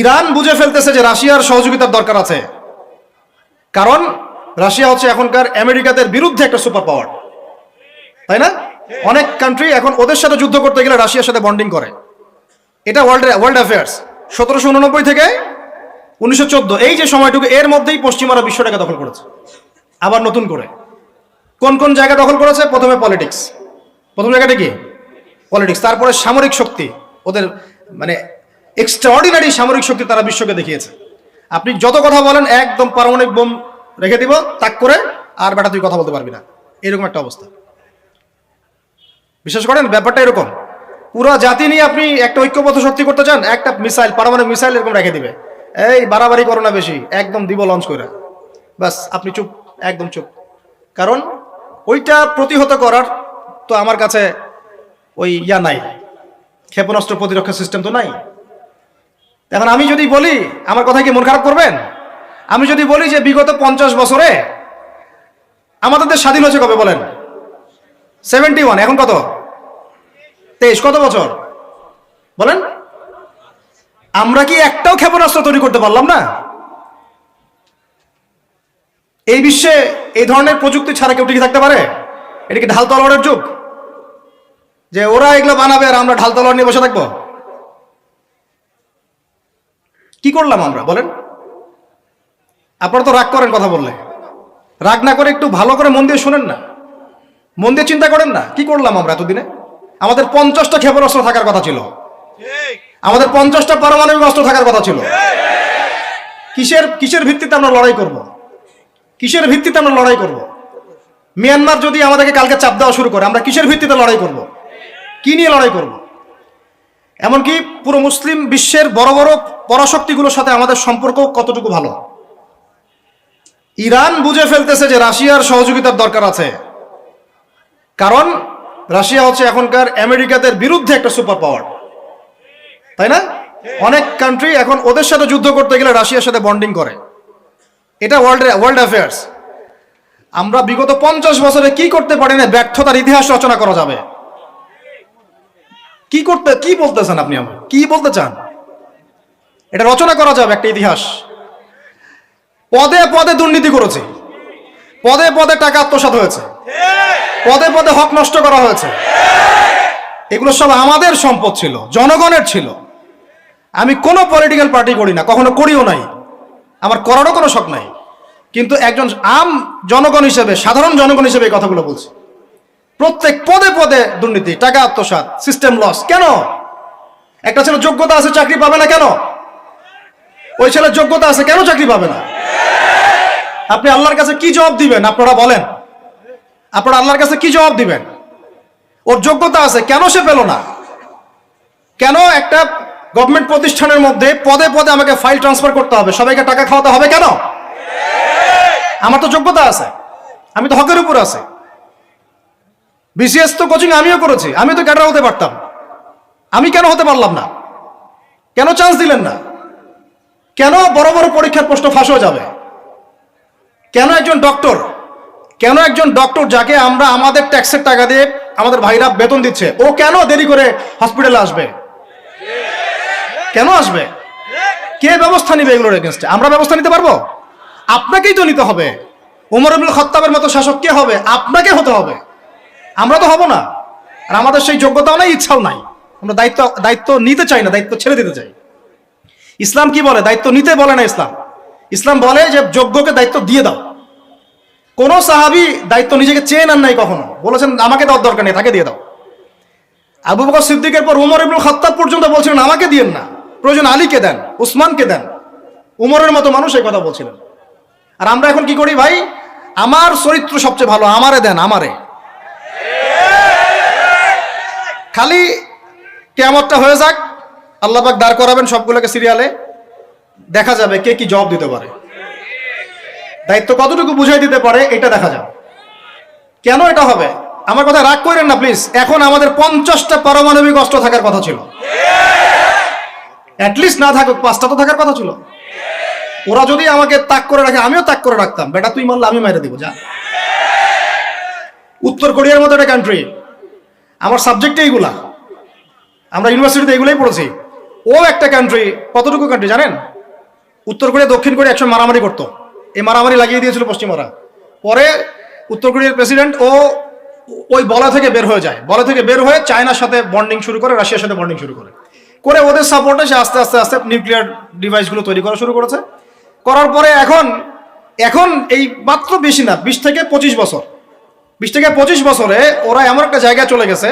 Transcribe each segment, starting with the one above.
Iran বুঝে ফেলতেছে যে রাশিয়ার সহযোগিতার দরকার আছে। কারণ রাশিয়া হচ্ছে এখনকার আমেরিকাদের বিরুদ্ধে একটা সুপার পাওয়ার তাই না? অনেক কান্ট্রি এখন ওদের সাথে যুদ্ধ করতে গেলে রাশিয়ার সাথে বন্ডিং করে। এটা ওয়ার্ল্ড ওয়ার্ল্ড অ্যাফেয়ার্স সতেরোশো উননব্বই থেকে উনিশশো চোদ্দ। এই যে সময়টুকু, এর মধ্যেই পশ্চিমারা বিশ্বটাকে দখল করেছে। আবার নতুন করে। কোন কোন জায়গা দখল করেছে? প্রথমে পলিটিক্স প্রথম জায়গাটা কি? পলিটিক্স তারপরে সামরিক শক্তি। ওদের মানে এক্সট্রাঅর্ডিনারি সামরিক শক্তি তারা বিশ্বকে দেখিয়েছে। আপনি যত কথা বলেন, একদম পারমাণবিক বোম রেখে দিব, তাক করে, আর বেটা তুই কথা বলতে পারবি না। এরকম একটা অবস্থা। বিশ্বাস করেন, ব্যাপারটা এরকম। পুরো জাতি নিয়ে আপনি একটা ঐক্যবদ্ধ শক্তি করতে চান, একটা মিসাইল, পারমাণবিক মিসাইল এরকম রেখে দিবে। এই বাড়াবাড়ি করো না বেশি, একদম দিব লঞ্চ করে বাস আপনি চুপ, একদম চুপ। কারণ ওইটা প্রতিহত করার তো আমার কাছে ওই ইয়া নাই। ক্ষেপণাস্ত্র প্রতিরক্ষা সিস্টেম তো নাই। এখন আমি যদি বলি, আমার কথা কি মন খারাপ করবেন? আমি যদি বলি যে বিগত পঞ্চাশ বছরে আমাদের দেশ স্বাধীন হয়েছে কবে বলেন? সেভেন্টি ওয়ান এখন কত? তেইশ, কত বছর? বলেন। আমরা কি একটাও ক্ষেপণাস্ত্র তৈরি করতে পারলাম না? এই বিশ্বে এই ধরনের প্রযুক্তি ছাড়া কেউ টিকে থাকতে পারে? এটা কি ঢাল তলোয়ারের যুগ? যে ওরা এগুলো বানাবে আর আমরা ঢাল তলোয়ার নিয়ে বসে থাকব? কি করলাম আমরা? বলেন। আপনারা তো রাগ করেন কথা বললে। রাগ না করে একটু ভালো করে মন দিয়ে শোনেন না। মন দিয়ে চিন্তা করেন না। কি করলাম আমরা এতদিনে? আমাদের পঞ্চাশটা ক্ষেপণাস্ত্র থাকার কথা ছিল। আমাদের পঞ্চাশটা পারমাণবিক অস্ত্র থাকার কথা ছিল। কিসের কিসের ভিত্তিতে আমরা লড়াই করব? কিসের ভিত্তিতে আমরা লড়াই করব? মিয়ানমার যদি আমাদেরকে কালকে চাপ দেওয়া শুরু করে, আমরা কিসের ভিত্তিতে লড়াই করব? কি নিয়ে লড়াই করব? এমনকি পুরো মুসলিম বিশ্বের বড় বড় পরাশক্তিগুলোর সাথে আমাদের সম্পর্ক কতটুকু ভালো? ইরান বুঝে ফেলতেছে যে রাশিয়ার সহযোগিতার দরকার আছে। কারণ রাশিয়া হচ্ছে এখনকার আমেরিকাদের বিরুদ্ধে একটা সুপার পাওয়ার। তাই না? অনেক কান্ট্রি এখন ওদের সাথে যুদ্ধ করতে গেলে রাশিয়ার সাথে বন্ডিং করে। এটা ওয়ার্ল্ড ওয়ার্ল্ড অ্যাফেয়ার্স আমরা বিগত পঞ্চাশ বছরে কি করতে পারি না ব্যর্থতার ইতিহাস রচনা করা যাবে। কি করতে, কি বলতেছেন আপনি আমার? কি বলতে চান? এটা রচনা করা যাবে একটা ইতিহাস। পদে পদে দুর্নীতি করেছে। পদে পদে টাকা আত্মসাৎ হয়েছে। পদে পদে হক নষ্ট করা হয়েছে। এগুলো সব আমাদের সম্পদ ছিল, জনগণের ছিল। আমি কোনো পলিটিক্যাল পার্টি করি না, কখনো করিও নাই। আমার করারও কোনো শখ নাই। কিন্তু একজন আম জনগণ হিসেবে, সাধারণ জনগণ হিসেবে এই কথাগুলো বলছি। প্রত্যেক পদে পদে দুর্নীতি, টাকা আত্মসাৎ সিস্টেম লস কেন? একটা ছেলে যোগ্যতা আছে, চাকরি পাবে না কেন? ওই ছেলের যোগ্যতা আছে, কেন চাকরি পাবে না? আপনি আল্লাহর কাছে কি জবাব দিবেন? আপনারা বলেন। আপনারা আল্লাহর কাছে কি জবাব দিবেন? ওর যোগ্যতা আছে, কেন সে পেল না? কেন একটা গভর্নমেন্ট প্রতিষ্ঠানের মধ্যে পদে পদে আমাকে ফাইল ট্রান্সফার করতে হবে? সবাইকে টাকা খাওয়াতে হবে কেন? আমার তো যোগ্যতা আছে। আমি তো হকের উপর আছে। বিসিএস তো কোচিং আমিও করেছি, আমি তো ক্যাডার হতে পারতাম। আমি কেন হতে পারলাম না? কেন চান্স দিলেন না? কেন বড় বড় পরীক্ষার প্রশ্ন ফাঁস হয়ে যাবে? কেন একজন ডক্টর কেন একজন ডক্টর যাকে আমরা আমাদের ট্যাক্সের টাকা দিয়ে আমাদের ভাইরা বেতন দিচ্ছে, ও কেন দেরি করে হসপিটালে আসবে? কেন আসবে? কে ব্যবস্থা নিবে এগুলোর এগেনস্টে আমরা ব্যবস্থা নিতে পারব? আপনাকেই তো নিতে হবে। উমর আব্দুল খত্তাবের মতো শাসক কে হবে? আপনাকে হতে হবে। আমরা তো হব না। আর আমাদের সেই যোগ্যতাও নাই, ইচ্ছাও নাই। আমরা দায়িত্ব দায়িত্ব নিতে চাই না, দায়িত্ব ছেড়ে দিতে চাই। ইসলাম কি বলে? দায়িত্ব নিতে বলে না ইসলাম। ইসলাম বলে যে যোগ্যকে দায়িত্ব দিয়ে দাও। কোন সাহাবি দায়িত্ব নিজেকে চেয়ে নেন নাই কখনো। বলেছেন, আমাকে দেওয়ার দরকার নেই, তাকে দিয়ে দাও। আবু বকর সিদ্দিকের পর উমর ইবনুল খাত্তাব পর্যন্ত বলছিলেন, আমাকে দিয়েন না। প্রয়োজন আলীকে দেন, উসমানকে দেন। উমরের মতো মানুষ এই কথা বলছিলেন। আর আমরা এখন কি করি ভাই? আমার চরিত্র সবচেয়ে ভালো, আমারে দেন, আমারে। খালি কেমতটা হয়ে যাক, আল্লাহ পাক দাঁড় করাবেন সবগুলোকে সিরিয়ালে। দেখা যাবে কে কি জবাব দিতে পারে। দায়িত্ব কতটুকু বুঝাই দিতে পারে, এটা দেখা যাবে। কেন এটা হবে? আমার কথা রাগ করেন না প্লিজ এখন আমাদের পঞ্চাশটা পারমাণবিক অস্ত্র থাকার কথা ছিল। অ্যাটলিস্ট না থাকুক, পাঁচটা তো থাকার কথা ছিল। ওরা যদি আমাকে তাক করে রাখে, আমিও তাক করে রাখতাম। বেটা, তুই মারলে আমি মেরে দিব, যা। উত্তর কোরিয়ার মতো একটা কান্ট্রি আমার সাবজেক্ট এইগুলা আমরা ইউনিভার্সিটিতে এগুলোই পড়েছি। ও একটা কান্ট্রি কতটুকু কান্ট্রি জানেন? উত্তর কোরিয়া, দক্ষিণ কোরিয়া একসময় মারামারি করতো। এই মারামারি লাগিয়ে দিয়েছিল পশ্চিমারা। পরে উত্তর কোরিয়ার প্রেসিডেন্ট ও ওই বলা থেকে বের হয়ে যায়। বলা থেকে বের হয়ে চায়নার সাথে বন্ডিং শুরু করে, রাশিয়ার সাথে বন্ডিং শুরু করে। করে ওদের সাপোর্টে সে আস্তে আস্তে আস্তে নিউক্লিয়ার ডিভাইসগুলো তৈরি করা শুরু করেছে। করার পরে এখন এখন এই মাত্র বেশি না, বিশ থেকে পঁচিশ বছর। বিশ থেকে পঁচিশ বছরে ওরা এমন একটা জায়গায় চলে গেছে,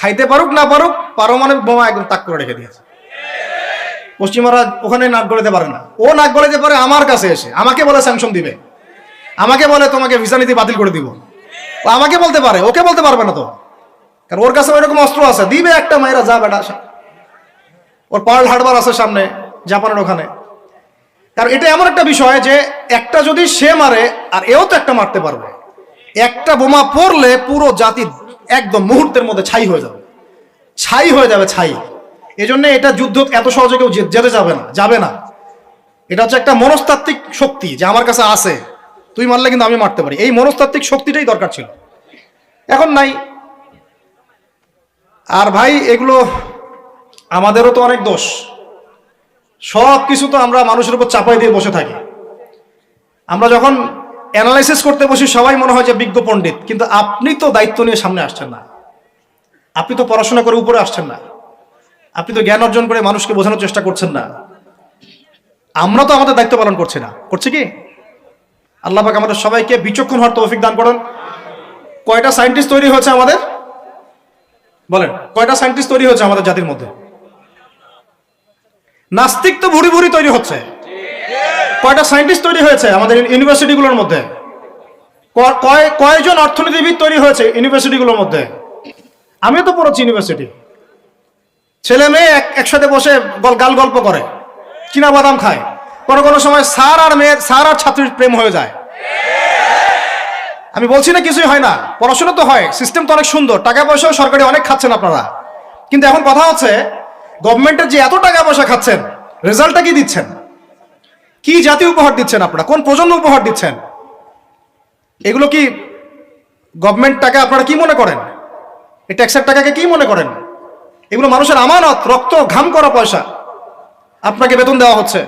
খাইতে পারুক, না পারুক, পারমাণবিক বোমা একদম তাক করে রেখে দিয়েছে। পশ্চিমারা ওখানে নাক গলাতে পারে না। ও নাক গলাতে পারে আমার কাছে এসে, আমাকে বলে স্যাংশন দিবে। আমাকে বলে তোমাকে ভিসা নীতি বাতিল করে দিব। আমাকে বলতে পারে, ওকে বলতে পারবে না তো। কারণ ওর কাছে ওইরকম অস্ত্র আছে, দিবে একটা মায়েরা যা বেটা ওর পার্ল হারবার আছে সামনে, জাপানের ওখানে। কারণ এটা এমন একটা বিষয় যে একটা যদি সে মারে, আর এও তো একটা মারতে পারবে। একটা বোমা পড়লে পুরো জাতি একদম মুহূর্তের মধ্যে ছাই হয়ে যাবে। ছাই হয়ে যাবে, ছাই। এই জন্য এটা যুদ্ধ এত সহজে কেউ যেতে যাবে না যাবে না। এটা হচ্ছে একটা মনস্তাত্ত্বিক শক্তি যে আমার কাছে আছে। তুই মারলে কিন্তু আমি মারতে পারি। এই মনস্তাত্ত্বিক শক্তিটাই দরকার ছিল। এখন নাই। আর ভাই, এগুলো আমাদেরও তো অনেক দোষ। সব কিছু তো আমরা মানুষের উপর চাপাই দিয়ে বসে থাকি। আমরা যখন অ্যানালাইসিস করতে বসে সবাই মনে হয় যে বিজ্ঞ পণ্ডিত, কিন্তু আপনি তো দায়িত্ব নিয়ে সামনে আসছেন না। আপনি তো পড়াশোনা করে উপরে আসছেন না। আপনি তো জ্ঞান অর্জন করে মানুষকে বোঝানোর চেষ্টা করছেন না। আমরা তো আমাদের দায়িত্ব পালন করছি না। করছি কি? আল্লাহ পাক আমাদের সবাইকে বিচক্ষণ হওয়ার তৌফিক দান করেন। কয়টা সায়েন্টিস্ট তৈরি হয়েছে আমাদের? বলেন, কয়টা সায়েন্টিস্ট তৈরি হয়েছে আমাদের জাতির মধ্যে? নাস্তিক তো ভুরি ভুরি তৈরি হচ্ছে। কয়টা সায়েন্টিস্ট তৈরি হয়েছে আমাদের ইউনিভার্সিটিগুলোর মধ্যে? কয়, কয়জন অর্থনীতিবিদ তৈরি হয়েছে ইউনিভার্সিটিগুলোর মধ্যে? আমিও তো পড়েছি ইউনিভার্সিটি। ছেলে মেয়ে এক- একসাথে বসে গল- গাল গল্প করে চীনা বাদাম খায়। কোনো কোনো সময় স্যার আর মেয়ে স্যার আর ছাত্রীর প্রেম হয়ে যায়। আমি বলছি না কিছুই হয় না, পড়াশোনা তো হয়, সিস্টেম তো অনেক সুন্দর, টাকা পয়সাও সরকারি অনেক খাচ্ছেন আপনারা। কিন্তু এখন কথা হচ্ছে গভর্নমেন্টের যে এত টাকা পয়সা খাচ্ছেন, রেজাল্টটা কি দিচ্ছেন? কি জাতি উপহার দিচ্ছেন আপনারা? কোন প্রজন্ম উপহার দিচ্ছেন? এগুলো কি গভর্নমেন্ট টাকা আপনারা কি মনে করেন? এই ট্যাক্সের টাকাকে কি মনে করেন? এগুলো মানুষের আমানত, রক্ত, ঘাম করা পয়সা। আপনাকে বেতন দেওয়া হচ্ছে।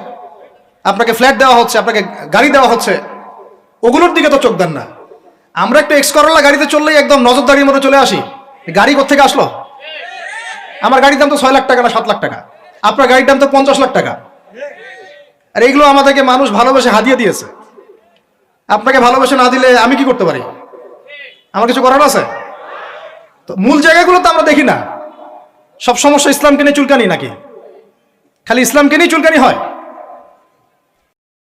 আপনাকে ফ্ল্যাট দেওয়া হচ্ছে। আপনাকে গাড়ি দেওয়া হচ্ছে। ওগুলোর দিকে তো চোখ দেন না। আমরা একটু এক্স করলা গাড়িতে চললেই একদম নজরদারির মধ্যে চলে আসি। গাড়ি কোথেকে আসলো? আমার গাড়ির দাম তো ছয় লাখ টাকা না সাত লাখ টাকা। আপনার গাড়ির দাম তো পঞ্চাশ লাখ টাকা। আর এইগুলো আমাদেরকে মানুষ ভালোবেসে হাদিয়ে দিয়েছে। আপনাকে ভালোবেসে না দিলে আমি কি করতে পারি? আমার কিছু করার আছে? তো মূল জায়গাগুলো তো আমরা দেখি না। সব সমস্যা ইসলামকে নিয়ে চুলকানি নাকি? খালি ইসলামকে নিয়ে চুলকানি হয়?